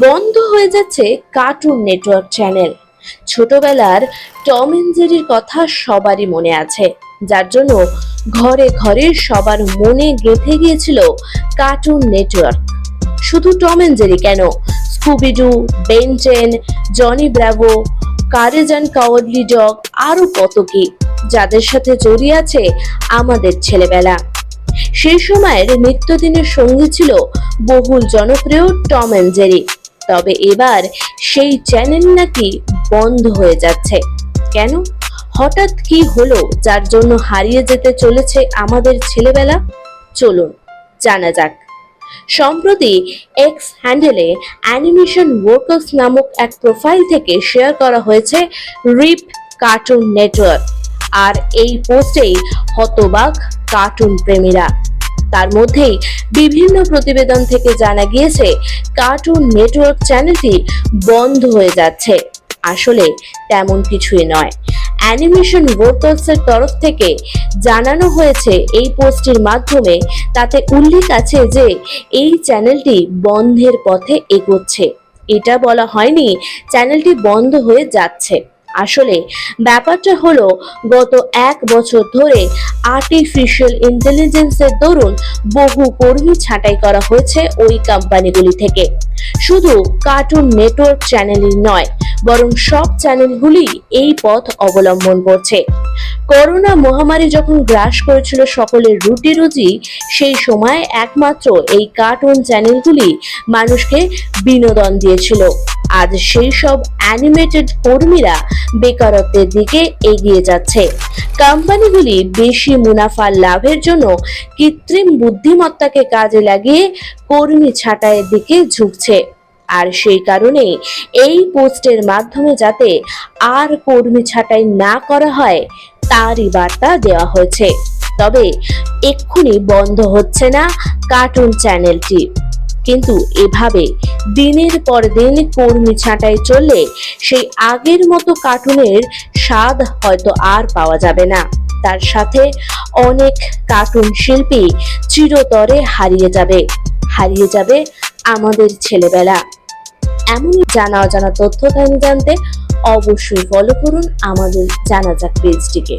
বন্ধ হয়ে যাচ্ছে কার্টুন নেটওয়ার্ক চ্যানেল ছোটবেলার টম এন্ড জেরির কথা সবারই মনে আছে। যার জন্য ঘরে ঘরে সবার মনে গেঁথে গিয়েছিল কার্টুন নেটওয়ার্ক শুধু টম এন্ড জেরি কেন? Scooby Doo Ben Ten Johnny Bravo Courage and dog আরও কত কি? যাদের সাথে জড়িয়ে আছে আমাদের ছেলেবেলা। সেই সময়ের নিত্যদিনের সঙ্গী ছিল বহুল জনপ্রিয় টম অ্যান্ড জেরি। তবে এবার সেই চ্যানেল নাকি বন্ধ হয়ে যাচ্ছে। কেন? হঠাৎ কি হলো যার জন্য হারিয়ে যেতে চলেছে আমাদের ছেলেবেলা? চলুন, জানা যাক। সম্প্রতি এক্স হ্যান্ডেলে অ্যানিমেশন ওয়ার্কার্স নামক এক প্রোফাইল থেকে শেয়ার করা হয়েছে রিপ কার্টুন নেটওয়ার্ক। আর এই পোস্টেই হতবাক কার্টুন প্রেমীরা। তার মধ্যেই বিভিন্ন প্রতিবেদন থেকে জানা গিয়েছে কার্টুন নেটওয়ার্ক চ্যানেলটি বন্ধ হয়ে যাচ্ছে। আসলে তেমন কিছুই নয়। অ্যানিমেশন ওয়ার্কার্সের তরফ থেকে জানানো হয়েছে এই পোস্টের মাধ্যমে, তাতে উল্লেখ আছে যে এই চ্যানেলটি বন্ধের পথে এগোচ্ছে। এটা বলা হয়নি চ্যানেলটি বন্ধ হয়ে যাচ্ছে। আসলে ব্যাপারটা হলো, গত এক বছর ধরে আর্টিফিশিয়াল ইন্টেলিজেন্সের দরুন বহু কর্মী ছাঁটাই করা হয়েছে ওই কোম্পানিগুলি থেকে। শুধু কার্টুন নেটওয়ার্ক চ্যানেলই নয়, বরং সব চ্যানেলগুলি এই পথ অবলম্বন করছে। করোনা মহামারী যখন গ্রাস করেছিল সকলের রুটি রুজি, সেই সময় একমাত্র এই কার্টুন চ্যানেলগুলি মানুষকে বিনোদন দিয়েছিল। আজ সেই সব অ্যানিমেটেড কর্মীরা বেকারত্বের দিকে এগিয়ে যাচ্ছে। কোম্পানিগুলি বেশি মুনাফা লাভের জন্য কৃত্রিম বুদ্ধিমত্তাকে কাজে লাগিয়ে কর্মী ছাঁটাইয়ের দিকে ঝুঁকছে। আর সেই কারণে এই পোস্টের মাধ্যমে যাতে আর কর্মী ছাঁটাই না করা হয় তারই বার্তা দেওয়া হয়েছে। তবে এক্ষুনি বন্ধ হচ্ছে না কার্টুন চ্যানেলটি। কিন্তু এভাবে দিনের পর দিন কর্মী ছাঁটাই চললে সেই আগের মতো কার্টুনের স্বাদ হয়তো আর পাওয়া যাবে না। তার সাথে অনেক কার্টুন শিল্পী চিরতরে হারিয়ে যাবে। হারিয়ে যাবে আমাদের ছেলেবেলা। এমনই জানা অজানা তথ্য জানতে অবশ্যই ফলো করুন আমাদের জানা যাক পেজটিকে